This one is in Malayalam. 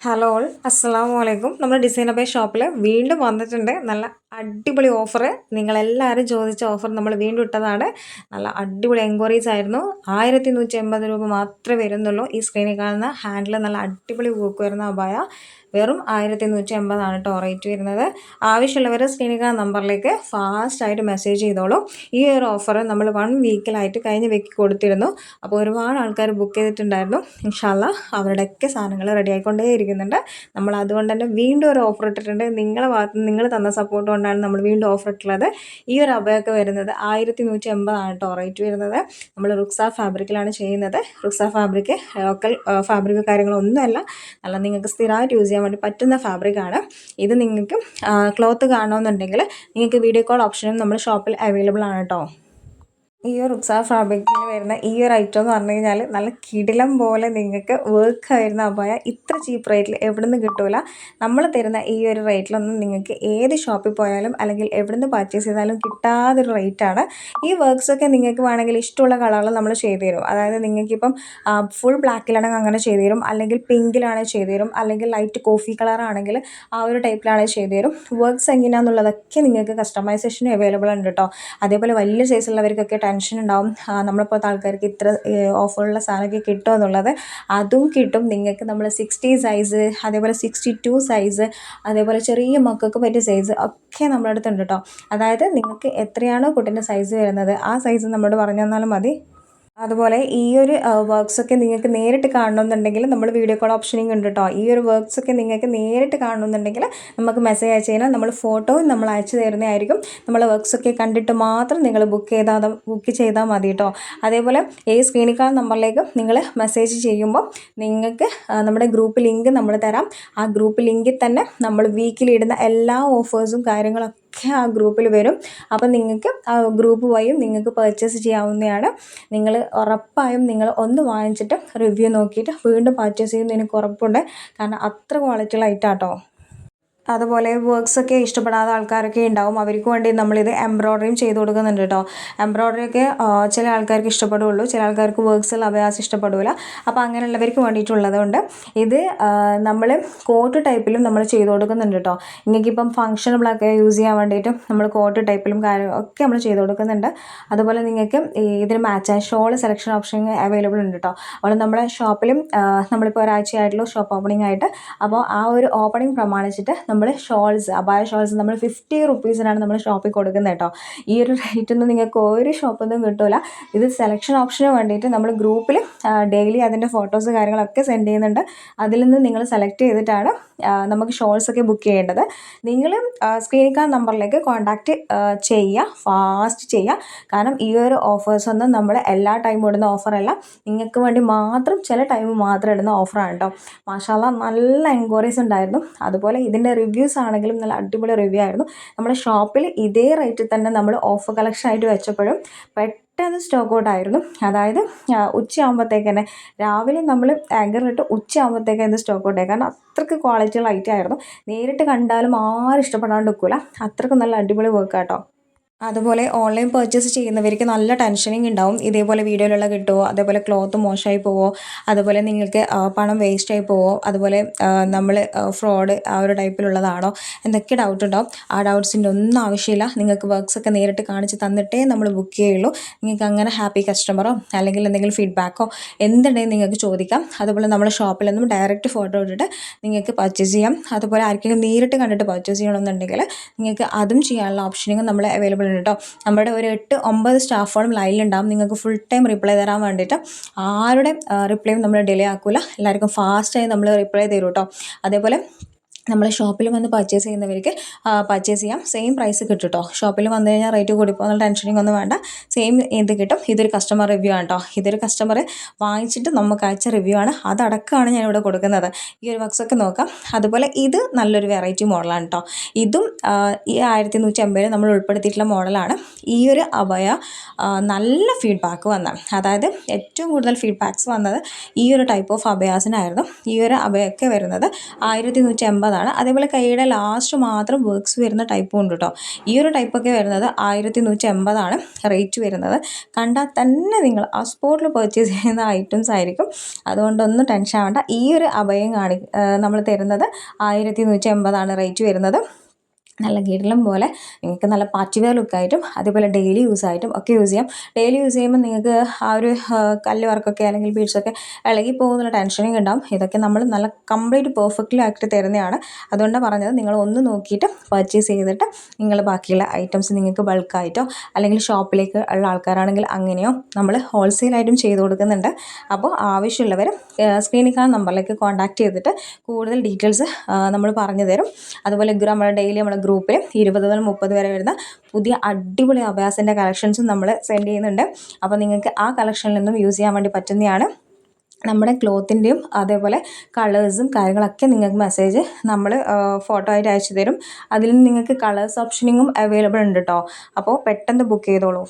ഹലോ ഓൾ അസ്സാം വലൈക്കും നമ്മുടെ ഡിസൈൻ ബൈ ഷോപ്പിൽ വീണ്ടും വന്നിട്ടുണ്ട് നല്ല അടിപൊളി ഓഫർ നിങ്ങളെല്ലാവരും ചോദിച്ച ഓഫർ നമ്മൾ വീണ്ടും ഇട്ടതാണ്. നല്ല അടിപൊളി എൻക്വയറീസ് ആയിരുന്നു. ആയിരത്തി നൂറ്റി എൺപത് രൂപ മാത്രമേ വരുന്നുള്ളൂ. ഈ സ്ക്രീനിൽ കാണുന്ന ഹാൻഡിൽ നല്ല അടിപൊളി വർക്ക് വരുന്ന അബായ വെറും ആയിരത്തി നൂറ്റി എൺപതാണ് കേട്ടോ റേറ്റ് വരുന്നത്. ആവശ്യമുള്ളവർ സ്ക്രീനിൽ നമ്പറിലേക്ക് ഫാസ്റ്റായിട്ട് മെസ്സേജ് ചെയ്തോളൂ. ഈ ഒരു ഓഫർ നമ്മൾ വൺ വീക്കിലായിട്ട് കഴിഞ്ഞ വെക്കി കൊടുത്തിരുന്നു. അപ്പോൾ ഒരുപാട് ആൾക്കാർ ബുക്ക് ചെയ്തിട്ടുണ്ടായിരുന്നു. ഇൻഷാല്ല അവരുടെയൊക്കെ സാധനങ്ങൾ റെഡി ആയിക്കൊണ്ടേ ഇരിക്കുന്നുണ്ട് നമ്മൾ അതുകൊണ്ട് തന്നെ വീണ്ടും ഒരു ഓഫർ ഇട്ടിട്ടുണ്ട്. നിങ്ങളുടെ ഭാഗത്ത് നിങ്ങൾ തന്ന സപ്പോർട്ട് കൊണ്ടാണ് നമ്മൾ വീണ്ടും ഓഫർ ഇട്ടുള്ളത്. ഈ ഒരു അബയൊക്കെ വരുന്നത് ആയിരത്തി നൂറ്റി എൺപതാണ് കേട്ടോ റേറ്റ് വരുന്നത്. നമ്മൾ റുക്സ ഫാബ്രിക്കിലാണ് ചെയ്യുന്നത്. റുക്സ ഫാബ്രിക് ലോക്കൽ ഫാബ്രിക് കാര്യങ്ങളൊന്നുമല്ല. നല്ല നിങ്ങൾക്ക് സ്ഥിരമായിട്ട് യൂസ് ചെയ്യാൻ വേണ്ടി പറ്റുന്ന ഫാബ്രിക്കാണ് ഇത് നിങ്ങൾക്ക് ക്ലോത്ത് കാണണമെന്നുണ്ടെങ്കിൽ നിങ്ങൾക്ക് വീഡിയോ കോൾ ഓപ്ഷനും നമ്മൾ ഷോപ്പിൽ അവൈലബിൾ ആണ് കേട്ടോ ഈ ഒരു റുക്സ ഫാബ്രിക്കിൽ വരുന്ന ഈ ഒരു ഐറ്റം എന്ന് പറഞ്ഞു കഴിഞ്ഞാൽ നല്ല കിടിലം പോലെ നിങ്ങൾക്ക് വർക്ക് ആയിരുന്ന അപായ ഇത്ര ചീപ്പ് റേറ്റിൽ എവിടെ നിന്ന് കിട്ടൂല. നമ്മൾ തരുന്ന ഈ ഒരു റേറ്റിലൊന്നും നിങ്ങൾക്ക് ഏത് ഷോപ്പിൽ പോയാലും അല്ലെങ്കിൽ എവിടെ നിന്ന് പർച്ചേസ് ചെയ്താലും കിട്ടാതൊരു റേറ്റാണ് ഈ വർക്ക്സൊക്കെ നിങ്ങൾക്ക് വേണമെങ്കിൽ ഇഷ്ടമുള്ള കളറിൽ നമ്മൾ ചെയ്തു തരും. അതായത് നിങ്ങൾക്കിപ്പം ഫുൾ ബ്ലാക്കിലാണെങ്കിൽ അങ്ങനെ ചെയ്തു തരും. അല്ലെങ്കിൽ പിങ്കിലാണെങ്കിൽ ചെയ്തു തരും. അല്ലെങ്കിൽ ലൈറ്റ് കോഫി കളറാണെങ്കിൽ ആ ഒരു ടൈപ്പിലാണെങ്കിൽ ചെയ്തു തരും. വർക്ക്സ് എങ്ങനെയാണെന്നുള്ളതൊക്കെ നിങ്ങൾക്ക് കസ്റ്റമൈസേഷൻ അവൈലബിൾ ഉണ്ട് കേട്ടോ അതേപോലെ വലിയ സൈസുള്ളവർക്കൊക്കെ ടെൻഷൻ ഉണ്ടാവും. നമ്മളിപ്പോൾ ആൾക്കാർക്ക് ഇത്ര ഓഫറുള്ള സാധനമൊക്കെ കിട്ടുമോ എന്നുള്ളത് അതും കിട്ടും. നിങ്ങൾക്ക് നമ്മൾ സിക്സ്റ്റി സൈസ് അതേപോലെ സിക്സ്റ്റി ടു സൈസ് അതേപോലെ ചെറിയ മക്കൾക്ക് പറ്റിയ സൈസ് ഒക്കെ നമ്മുടെ അടുത്തുണ്ട് കേട്ടോ അതായത് നിങ്ങൾക്ക് എത്രയാണോ കുട്ടീന്റെ സൈസ് വരുന്നത് ആ സൈസ് നമ്മളോട് പറഞ്ഞു തന്നാലും മതി. അതുപോലെ ഈ ഒരു വർക്ക്സൊക്കെ നിങ്ങൾക്ക് നേരിട്ട് കാണണമെന്നുണ്ടെങ്കിൽ നമ്മൾ വീഡിയോ കോൾ ഓപ്ഷനിങ് ഉണ്ട് കേട്ടോ ഈ ഒരു വർക്ക്സൊക്കെ നിങ്ങൾക്ക് നേരിട്ട് കാണണമെന്നുണ്ടെങ്കിൽ നമുക്ക് മെസ്സേജ് അയച്ചു കഴിഞ്ഞാൽ നമ്മൾ ഫോട്ടോയും നമ്മൾ അയച്ചു തരുന്നതായിരിക്കും. നമ്മൾ വർക്ക്സൊക്കെ കണ്ടിട്ട് മാത്രം നിങ്ങൾ ബുക്ക് ചെയ്താൽ ബുക്ക് ചെയ്താൽ മതി കേട്ടോ അതേപോലെ ഈ സ്ക്രീനിൽ കാണുന്ന നമ്പറിലേക്ക് നിങ്ങൾ മെസ്സേജ് ചെയ്യുമ്പോൾ നിങ്ങൾക്ക് നമ്മുടെ ഗ്രൂപ്പ് ലിങ്ക് നമ്മൾ തരാം. ആ ഗ്രൂപ്പ് ലിങ്കിൽ തന്നെ നമ്മൾ വീക്കിലി ഇടുന്ന എല്ലാ ഓഫേഴ്സും കാര്യങ്ങളൊക്കെ ആ ഗ്രൂപ്പിൽ വരും. അപ്പം നിങ്ങൾക്ക് ആ ഗ്രൂപ്പ് വഴിയും നിങ്ങൾക്ക് പർച്ചേസ് ചെയ്യാവുന്നതാണ്. നിങ്ങൾ ഉറപ്പായും നിങ്ങൾ ഒന്ന് വാങ്ങിച്ചിട്ട് റിവ്യൂ നോക്കിയിട്ട് വീണ്ടും പർച്ചേസ് ചെയ്യുന്നതിന് എനിക്ക് ഉറപ്പുണ്ട്. കാരണം അത്ര ക്വാളിറ്റി ലൈറ്റാട്ടോ അതുപോലെ വർക്ക്സൊക്കെ ഇഷ്ടപ്പെടാത്ത ആൾക്കാരൊക്കെ ഉണ്ടാവും. അവർക്ക് വേണ്ടി നമ്മളിത് എംബ്രോയ്ഡറിയും ചെയ്ത് കൊടുക്കുന്നുണ്ട് കേട്ടോ എംബ്രോയ്ഡറി ഒക്കെ ചില ആൾക്കാർക്ക് ഇഷ്ടപ്പെടുകയുള്ളൂ ചില ആൾക്കാർക്ക് വർക്ക്സിൽ അഭ്യാസം ഇഷ്ടപ്പെടില്ല അപ്പോൾ അങ്ങനെയുള്ളവർക്ക് വേണ്ടിയിട്ടുള്ളതുകൊണ്ട് ഇത് നമ്മൾ കോട്ട് ടൈപ്പിലും നമ്മൾ ചെയ്ത് കൊടുക്കുന്നുണ്ട് കേട്ടോ നിങ്ങൾക്കിപ്പം ഫംഗ്ഷനബിളൊക്കെ യൂസ് ചെയ്യാൻ വേണ്ടിയിട്ടും നമ്മൾ കോട്ട് ടൈപ്പിലും കാര്യം ഒക്കെ നമ്മൾ ചെയ്ത് കൊടുക്കുന്നുണ്ട്. അതുപോലെ നിങ്ങൾക്ക് ഇതിന് മാച്ചായ ഷോൾ സെലക്ഷൻ ഓപ്ഷൻ അവൈലബിൾ ഉണ്ട് കേട്ടോ അതുപോലെ നമ്മുടെ ഷോപ്പിലും നമ്മളിപ്പോൾ ഒരാഴ്ചയായിട്ടുള്ള ഷോപ്പ് ഓപ്പണിംഗ് ആയിട്ട് അപ്പോൾ ആ ഒരു ഓപ്പണിംഗ് പ്രമാണിച്ചിട്ട് നമ്മൾ ഷോൾസ് അബായ ഷോൾസ് നമ്മൾ ഫിഫ്റ്റി റുപ്പീസിനാണ് നമ്മൾ ഷോപ്പിൽ കൊടുക്കുന്നത് കേട്ടോ ഈ ഒരു റേറ്റൊന്നും നിങ്ങൾക്ക് ഒരു ഷോപ്പൊന്നും കിട്ടില്ല ഇത് സെലക്ഷൻ ഓപ്ഷന് വേണ്ടിയിട്ട് നമ്മൾ ഗ്രൂപ്പിൽ ഡെയിലി അതിന്റെ ഫോട്ടോസ് കാര്യങ്ങളൊക്കെ സെൻഡ് ചെയ്യുന്നുണ്ട്. അതിൽ നിന്ന് നിങ്ങൾ സെലക്ട് ചെയ്തിട്ടാണ് നമുക്ക് ഷോൾസ് ഒക്കെ ബുക്ക് ചെയ്യേണ്ടത്. നിങ്ങൾ സ്ക്രീനിൽ കാണുന്ന നമ്പറിലേക്ക് കോൺടാക്റ്റ് ചെയ്യുക ഫാസ്റ്റ് ചെയ്യുക കാരണം ഈ ഒരു ഓഫേഴ്സ് ഒന്നും നമ്മൾ എല്ലാ ടൈമും ഇടുന്ന ഓഫറല്ല നിങ്ങൾക്ക് വേണ്ടി മാത്രം ചില ടൈം മാത്രം ഇടുന്ന ഓഫറാണ് കേട്ടോ മാഷാല്ല നല്ല എൻക്വയറീസ് ഉണ്ടായിരുന്നു. അതുപോലെ ഇതിന്റെ റിവ്യൂസ് ആണെങ്കിലും നല്ല അടിപൊളി റിവ്യൂ ആയിരുന്നു. നമ്മുടെ ഷോപ്പിൽ ഇതേ റേറ്റിൽ തന്നെ നമ്മൾ ഓഫർ കളക്ഷൻ ആയിട്ട് വെച്ചപ്പോഴും പെട്ടെന്ന് സ്റ്റോക്ക് ഔട്ട് ആയിരുന്നു. അതായത് ഉച്ചയാകുമ്പോഴത്തേക്ക് തന്നെ രാവിലെ നമ്മൾ ആങ്കറിലിട്ട് ഉച്ചയാകുമ്പോഴത്തേക്ക് ഇത് സ്റ്റോക്ക് ഔട്ട് ആയി കാരണം അത്രയ്ക്ക് ക്വാളിറ്റി ലൈറ്റ് ആയിരുന്നു. നേരിട്ട് കണ്ടാലും ആരും ഇഷ്ടപ്പെടാണ്ട് നിൽക്കില്ല അത്രയ്ക്ക് നല്ല അടിപൊളി വർക്ക് കേട്ടോ അതുപോലെ ഓൺലൈൻ പർച്ചേസ് ചെയ്യുന്നവർക്ക് നല്ല ടെൻഷനിങ് ഉണ്ടാവും. ഇതേപോലെ വീഡിയോയിലുള്ള കിട്ടുമോ അതേപോലെ ക്ലോത്ത് മോശമായി പോവോ? അതുപോലെ നിങ്ങൾക്ക് പണം വേസ്റ്റ് ആയി പോവോ? അതുപോലെ നമ്മൾ ഫ്രോഡ് ആ ഒരു ടൈപ്പിലുള്ളതാണോ എന്തൊക്കെ ഡൗട്ട് ഉണ്ടാവും. ആ ഡൗട്ട്സിന്റെ ഒന്നും ആവശ്യമില്ല. നിങ്ങൾക്ക് വർക്ക്സ് ഒക്കെ നേരിട്ട് കാണിച്ച് തന്നിട്ടേ നമ്മൾ ബുക്ക് ചെയ്യുള്ളൂ. നിങ്ങൾക്ക് അങ്ങനെ ഹാപ്പി കസ്റ്റമറോ അല്ലെങ്കിൽ എന്തെങ്കിലും ഫീഡ്ബാക്കോ എന്തുണ്ടെങ്കിൽ നിങ്ങൾക്ക് ചോദിക്കാം. അതുപോലെ നമ്മുടെ ഷോപ്പിൽ നിന്നും ഡയറക്റ്റ് ഫോട്ടോ ഇട്ടിട്ട് നിങ്ങൾക്ക് പർച്ചേസ് ചെയ്യാം. അതുപോലെ ആർക്കെങ്കിലും നേരിട്ട് കണ്ടിട്ട് പർച്ചേസ് ചെയ്യണമെന്നുണ്ടെങ്കിൽ നിങ്ങൾക്ക് അതും ചെയ്യാനുള്ള ഓപ്ഷനും നമ്മൾ അവൈലബിൾ ഉണ്ട് കേട്ടോ. നമ്മുടെ ഒരു എട്ട് ഒമ്പത് സ്റ്റാഫുകളും ലൈനിലുണ്ടാകും നിങ്ങൾക്ക് ഫുൾ ടൈം റിപ്ലൈ തരാൻ വേണ്ടിയിട്ട് ആരുടെ റിപ്ലൈയും നമ്മൾ ഡിലേ ആക്കില്ല എല്ലാവർക്കും ഫാസ്റ്റായി നമ്മൾ റിപ്ലൈ തരും കേട്ടോ. അതേപോലെ നമ്മളെ ഷോപ്പിൽ വന്ന് പർച്ചേസ് ചെയ്യുന്നവർക്ക് പർച്ചേസ് ചെയ്യാം. സെയിം പ്രൈസ് കിട്ടും കേട്ടോ ഷോപ്പിൽ വന്നു കഴിഞ്ഞാൽ റേറ്റ് കൂടിപ്പോകുന്ന ടെൻഷനിങ് ഒന്നും വേണ്ട. സെയിം ഇത് കിട്ടും. ഇതൊരു കസ്റ്റമർ റിവ്യൂ ആണ് കേട്ടോ ഇതൊരു കസ്റ്റമർ വാങ്ങിച്ചിട്ട് നമുക്ക് അയച്ച റിവ്യൂ ആണ്. അതടക്കമാണ് ഞാനിവിടെ കൊടുക്കുന്നത്. ഈ ഒരു ബക്സൊക്കെ നോക്കാം. അതുപോലെ ഇത് നല്ലൊരു വെറൈറ്റി മോഡലാണ് കേട്ടോ ഇതും ഈ ആയിരത്തി നൂറ്റി നമ്മൾ ഉൾപ്പെടുത്തിയിട്ടുള്ള മോഡലാണ് ഈ ഒരു അഭയ നല്ല ഫീഡ്ബാക്ക് വന്ന അതായത് ഏറ്റവും കൂടുതൽ ഫീഡ്ബാക്ക്സ് വന്നത് ഈ ഒരു ടൈപ്പ് ഓഫ് അഭയാസിനായിരുന്നു ഈ ഒരു അഭയൊക്കെ വരുന്നത് ആയിരത്തി നൂറ്റി എൺപതാണ് വരുന്നതാണ് അതേപോലെ കൈയുടെ ലാസ്റ്റ് മാത്രം വർക്ക്സ് വരുന്ന ടൈപ്പും ഉണ്ട് കേട്ടോ ഈ ഒരു ടൈപ്പൊക്കെ വരുന്നത് ആയിരത്തി നൂറ്റി എൺപതാണ് റേറ്റ് വരുന്നത്. കണ്ടാൽ തന്നെ നിങ്ങൾ ആ സ്പോട്ടിൽ പർച്ചേസ് ചെയ്യുന്ന ഐറ്റംസ് ആയിരിക്കും. അതുകൊണ്ടൊന്നും ടെൻഷൻ ആവേണ്ട. ഈ ഒരു അഭയം കാണി നമ്മൾ തരുന്നത് ആയിരത്തി നൂറ്റി എൺപതാണ് റേറ്റ് വരുന്നത്. നല്ല കിടലം പോലെ നിങ്ങൾക്ക് നല്ല പാർട്ടി വെയർ ലുക്കായിട്ടും അതുപോലെ ഡെയിലി യൂസ് ആയിട്ടും ഒക്കെ യൂസ് ചെയ്യാം. ഡെയിലി യൂസ് ചെയ്യുമ്പോൾ നിങ്ങൾക്ക് ആ ഒരു കല്ല് വർക്കൊക്കെ അല്ലെങ്കിൽ ബീഡ്സൊക്കെ ഇളകി പോകുന്ന ടെൻഷനൊക്കെ ഉണ്ടാവും. ഇതൊക്കെ നമ്മൾ നല്ല കംപ്ലീറ്റ് പെർഫെക്റ്റ്ലി ആക്കി തരുന്നതാണ്. അതുകൊണ്ടാണ് പറഞ്ഞത് നിങ്ങൾ ഒന്ന് നോക്കിയിട്ട് പർച്ചേസ് ചെയ്തിട്ട് നിങ്ങൾ ബാക്കിയുള്ള ഐറ്റംസ് നിങ്ങൾക്ക് ബൾക്കായിട്ടോ അല്ലെങ്കിൽ ഷോപ്പിലേക്ക് ഉള്ള ആൾക്കാരാണെങ്കിൽ അങ്ങനെയോ നമ്മൾ ഹോൾസെയിലായിട്ടും ചെയ്ത് കൊടുക്കുന്നുണ്ട്. അപ്പോൾ ആവശ്യമുള്ളവർ സ്ക്രീനിൽ കാണുന്ന നമ്പറിലേക്ക് കോൺടാക്ട് ചെയ്തിട്ട് കൂടുതൽ ഡീറ്റെയിൽസ് നമ്മൾ പറഞ്ഞു തരും. അതുപോലെ ഗ്രൂ നമ്മുടെ ഡെയിലി നമ്മുടെ ഗ്രൂപ്പിൽ ഇരുപത് മുതൽ മുപ്പത് വരെ വരുന്ന പുതിയ അടിപൊളി അഭ്യാസിന്റെ കളക്ഷൻസും നമ്മൾ സെൻഡ് ചെയ്യുന്നുണ്ട്. അപ്പോൾ നിങ്ങൾക്ക് ആ കളക്ഷനിൽ നിന്നും യൂസ് ചെയ്യാൻ വേണ്ടി പറ്റുന്നതാണ്. നമ്മുടെ ക്ലോത്തിന്റെയും അതേപോലെ കളേഴ്സും കാര്യങ്ങളൊക്കെ നിങ്ങൾക്ക് മെസ്സേജ് നമ്മൾ ഫോട്ടോ ആയിട്ട് അയച്ചു തരും. അതിൽ നിങ്ങൾക്ക് കളേഴ്സ് ഓപ്ഷനിങ്ങും അവൈലബിൾ ഉണ്ട് കേട്ടോ അപ്പോൾ പെട്ടെന്ന് ബുക്ക് ചെയ്തോളൂ.